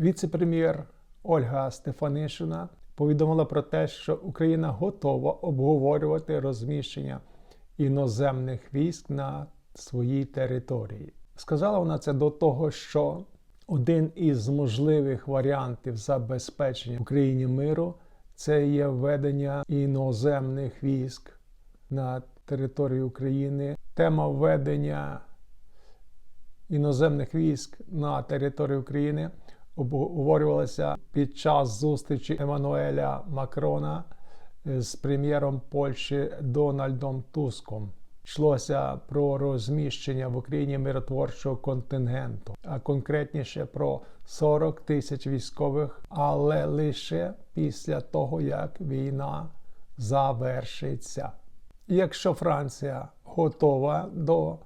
Віце-прем'єр Ольга Стефанишина повідомила про те, що Україна готова обговорювати розміщення іноземних військ на своїй території. Сказала вона це до того, що один із можливих варіантів забезпечення Україні миру це є введення іноземних військ на територію України. Тема введення іноземних військ на територію України обговорювалася під час зустрічі Еммануеля Макрона з прем'єром Польщі Дональдом Туском. Йшлося про розміщення в Україні миротворчого контингенту, а конкретніше про 40 тисяч військових, але лише після того, як війна завершиться. Якщо Франція готова до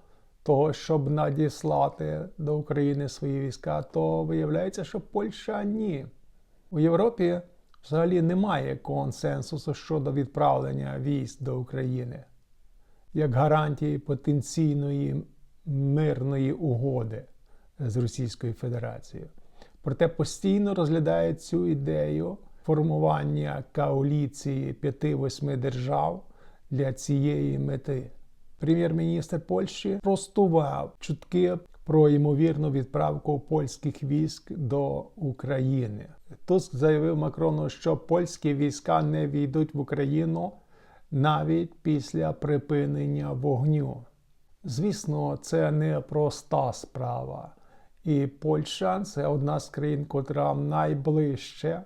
того, щоб надіслати до України свої війська, то виявляється, що Польща ні. У Європі взагалі немає консенсусу щодо відправлення військ до України як гарантії потенційної мирної угоди з Російською Федерацією. Проте постійно розглядають цю ідею формування коаліції 5-8 держав для цієї мети. Прем'єр-міністр Польщі простував чутки про ймовірну відправку польських військ до України. Туск заявив Макрону, що польські війська не війдуть в Україну навіть після припинення вогню. Звісно, це не проста справа. І Польща це одна з країн, котра найближче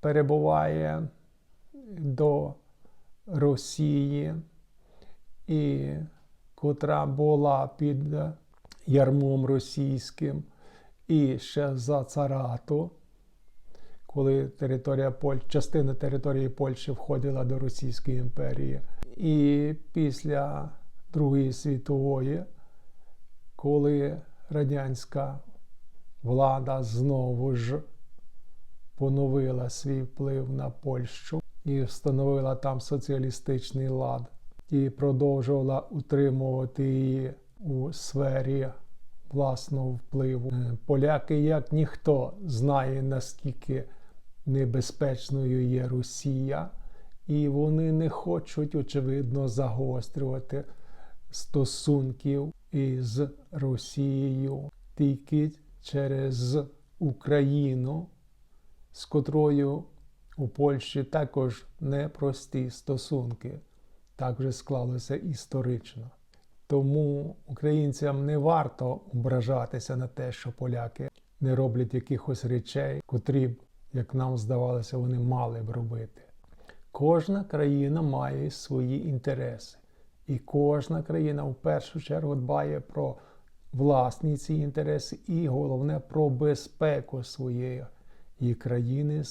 перебуває до Росії, і котра була під ярмом російським і ще за царату коли територія Поль... частина території Польщі входила до Російської імперії. І після Другої світової, коли радянська влада знову ж поновила свій вплив на Польщу і встановила там соціалістичний лад, і продовжувала утримувати її у сфері власного впливу. Поляки, як ніхто, знає наскільки небезпечною є Росія, і вони не хочуть, очевидно, загострювати стосунків із Росією тільки через Україну, з котрою у Польщі також непрості стосунки. Так вже склалося історично. Тому українцям не варто ображатися на те, що поляки не роблять якихось речей, котрі б як нам здавалося, вони мали б робити. Кожна країна має свої інтереси. І кожна країна в першу чергу дбає про власні ці інтереси, і головне про безпеку своєї країни,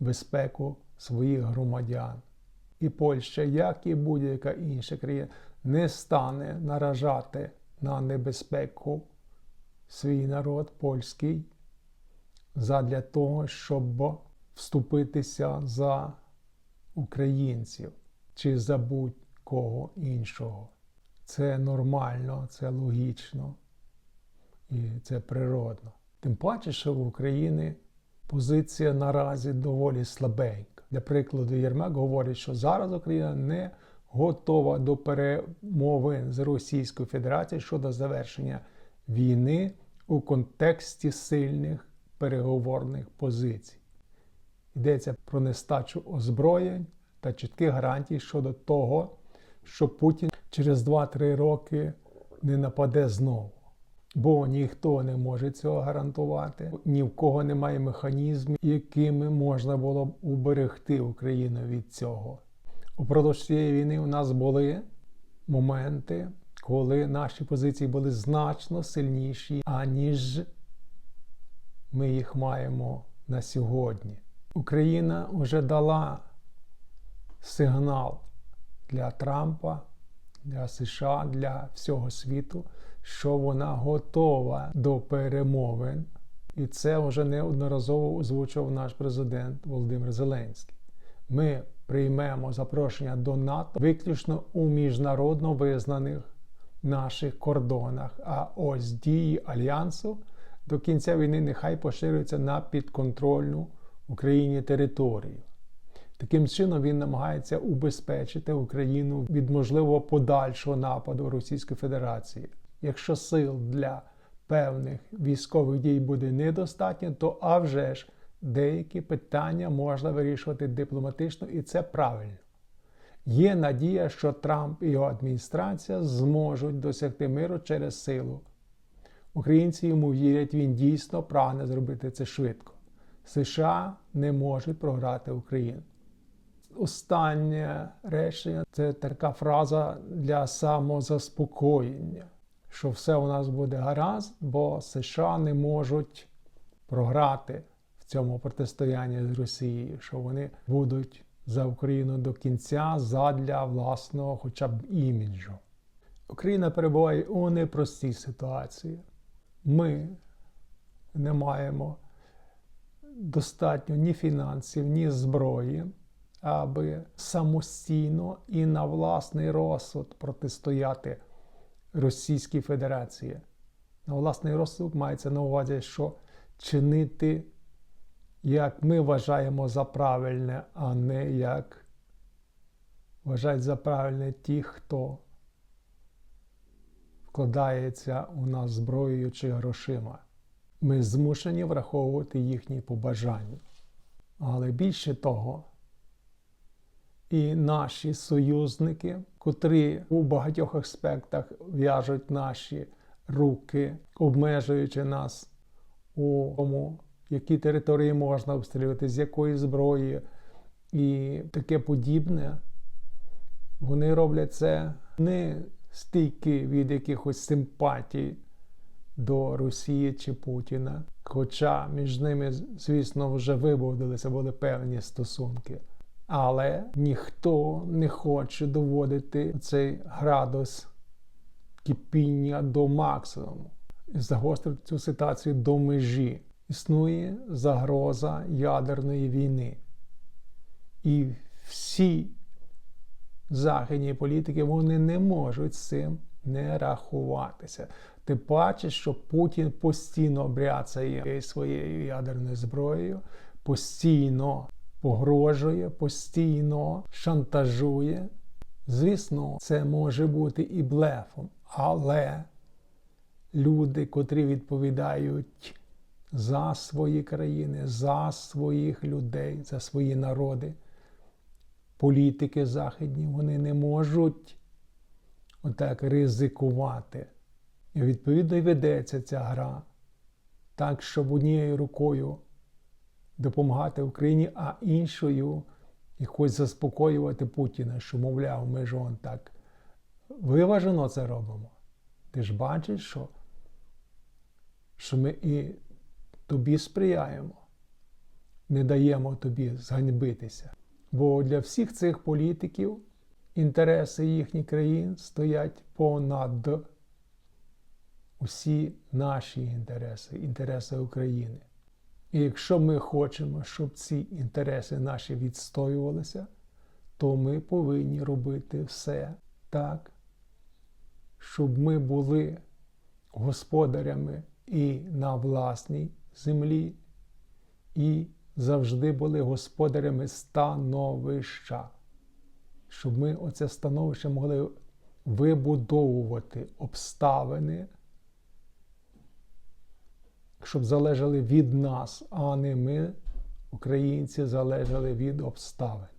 безпеку своїх громадян. І Польща, як і будь-яка інша країна, не стане наражати на небезпеку свій народ польський задля того, щоб вступитися за українців чи за будь-кого іншого. Це нормально, це логічно і це природно. Тим паче, що в Україні позиція наразі доволі слабенька. Для прикладу, Єрмак говорить, що зараз Україна не готова до перемовин з Російською Федерацією щодо завершення війни у контексті сильних переговорних позицій. Йдеться про нестачу озброєнь та чітких гарантій щодо того, що Путін через 2-3 роки не нападе знову. Бо ніхто не може цього гарантувати, ні в кого немає механізмів, якими можна було б уберегти Україну від цього. Упродовж цієї війни у нас були моменти, коли наші позиції були значно сильніші, аніж ми їх маємо на сьогодні. Україна вже дала сигнал для Трампа, для США, для всього світу, що вона готова до перемовин. І це вже неодноразово озвучував наш президент Володимир Зеленський. Ми приймемо запрошення до НАТО виключно у міжнародно визнаних наших кордонах. А ось дії альянсу до кінця війни нехай поширюється на підконтрольну Україні територію. Таким чином він намагається убезпечити Україну від можливого подальшого нападу Російської Федерації. Якщо сил для певних військових дій буде недостатньо, то а вже ж деякі питання можна вирішувати дипломатично, і це правильно. Є надія, що Трамп і його адміністрація зможуть досягти миру через силу. Українці йому вірять, він дійсно прагне зробити це швидко. США не можуть програти Україну. Останнє речення це така фраза для самозаспокоєння, що все у нас буде гаразд, бо США не можуть програти в цьому протистоянні з Росією, що вони будуть за Україну до кінця задля власного хоча б іміджу. Україна перебуває у непростій ситуації. Ми не маємо достатньо ні фінансів, ні зброї, аби самостійно і на власний розсуд протистояти Російській Федерації. На власний розсуд мається на увазі, що чинити, як ми вважаємо за правильне, а не як вважають за правильне ті, хто вкладається у нас зброєю чи грошима. Ми змушені враховувати їхні побажання. Але більше того, і наші союзники, котрі у багатьох аспектах в'яжуть наші руки, обмежуючи нас у тому, які території можна обстрілювати, з якої зброї і таке подібне, вони роблять це не стільки від якихось симпатій до Росії чи Путіна. Хоча між ними, звісно, вже вибудилися були певні стосунки. Але ніхто не хоче доводити цей градус кипіння до максимуму і загострити цю ситуацію до межі. Існує загроза ядерної війни. І всі західні політики вони не можуть з цим не рахуватися. Ти бачиш, що Путін постійно бряцає своєю ядерною зброєю, постійно погрожує, постійно шантажує. Звісно, це може бути і блефом, але люди, котрі відповідають за свої країни, за своїх людей, за свої народи, політики західні, вони не можуть отак ризикувати. І відповідно ведеться ця гра так, щоб однією рукою допомагати Україні, а іншою якось заспокоювати Путіна, що, мовляв, ми ж он так виважено це робимо. Ти ж бачиш, що, що ми і тобі сприяємо, не даємо тобі зганьбитися. Бо для всіх цих політиків інтереси їхніх країн стоять понад усі наші інтереси, інтереси України. І якщо ми хочемо, щоб ці інтереси наші відстоювалися, то ми повинні робити все так, щоб ми були господарями і на власній землі, і завжди були господарями становища, щоб ми оце становище могли вибудовувати обставини щоб залежали від нас, а не ми, українці, залежали від обставин.